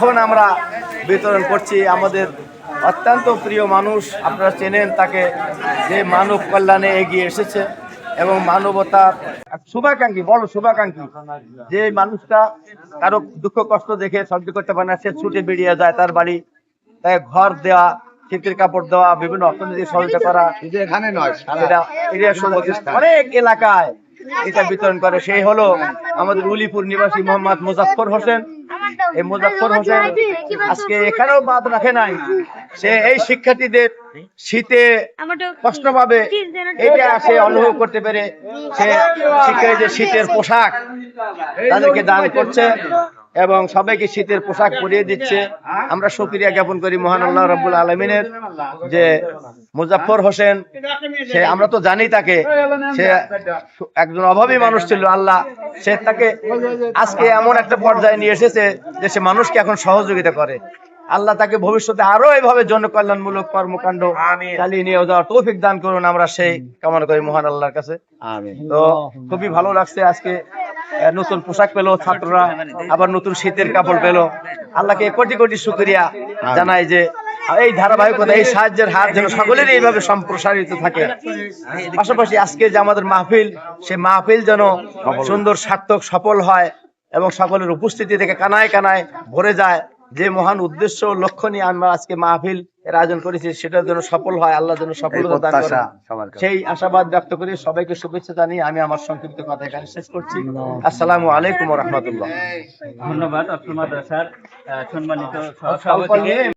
এখন আমরা বিতরণ করছি আমাদের অত্যন্ত প্রিয় মানুষ। আপনারা চেনেন তাকে যে মানব কল্যাণে এগিয়ে এসেছে এবং মানবতার শুভাকাঙ্ক্ষী বড় শুভাকাঙ্ক্ষী। যে মানুষটা কারও দুঃখ কষ্ট দেখে সহ্য করতে পারে না সে ছুটে বেরিয়ে যায় তার বাড়ি। তাকে ঘর দেওয়া শীতের কাপড় দেওয়া বিভিন্ন অর্থনৈতিক সহযোগিতা করা। এখানে নয় অনেক এলাকায় এটা বিতরণ করে। সেই হলো আমাদের উলিপুর নিবাসী মোহাম্মদ মুজাফর হোসেন। এই মুজাফর হোসেন আজকে এখানেও বাদ রাখে নাই। সে এই শিক্ষার্থীদের শীতে কষ্ট পাবে এটা সে অনুভব করতে পেরে সে শিক্ষার্থীদের শীতের পোশাক তাদেরকে দান করছে। এবং সবাইকে শীতের পোশাক পরিয়ে দিচ্ছে। আমরা সুক্রিয়া জ্ঞাপন করি মহান আল্লাহ রব্বুল আলমিনের যে মুজাফর হোসেন সে আমরা তো জানি তাকে সে একজন অভাবী মানুষ ছিল আল্লাহ সে তাকে আজকে এমন একটা পর্যায়ে নিয়ে এসেছে যে সে মানুষকে এখন সহযোগিতা করে। আল্লাহ তাকে ভবিষ্যতে আরও এইভাবে জনকল্যাণমূলক কর্মকাণ্ড চালিয়ে নিয়ে যাওয়ার তৌফিক দান করুন আমরা সেই কামনা করি মহান আল্লাহর কাছে। তো খুবই ভালো লাগছে আজকে নতুন পোশাক পেল ছাত্ররা আবার নতুন শীতের কাপড় পেল। আল্লাহকে কোটি কোটি শুক্রিয়া জানাই যে এই ধারাবাহিকতা এই সাহায্যের হাত যেন সকলের এইভাবে সম্প্রসারিত থাকে। পাশাপাশি আজকে যে আমাদের মাহফিল সে মাহফিল যেন সুন্দর সার্থক সফল হয় এবং সকলের উপস্থিতি থেকে কানায় কানায় ভরে যায়। যে মহান উদ্দেশ্য লক্ষ্য নিয়ে আমরা আজকে মাহফিল এর আয়োজন করেছি সেটার জন্য সফল হয় আল্লাহ যেন সফলতা দান করেন। সেই আশাবাদ ব্যক্ত করে সবাইকে শুভেচ্ছা জানিয়ে আমি আমার সংক্ষিপ্ত কথা এখানে শেষ করছি। আসসালামু আলাইকুম রহমতুল্লাহ। ধন্যবাদ আপনার মাদ্রাসার সম্মানিত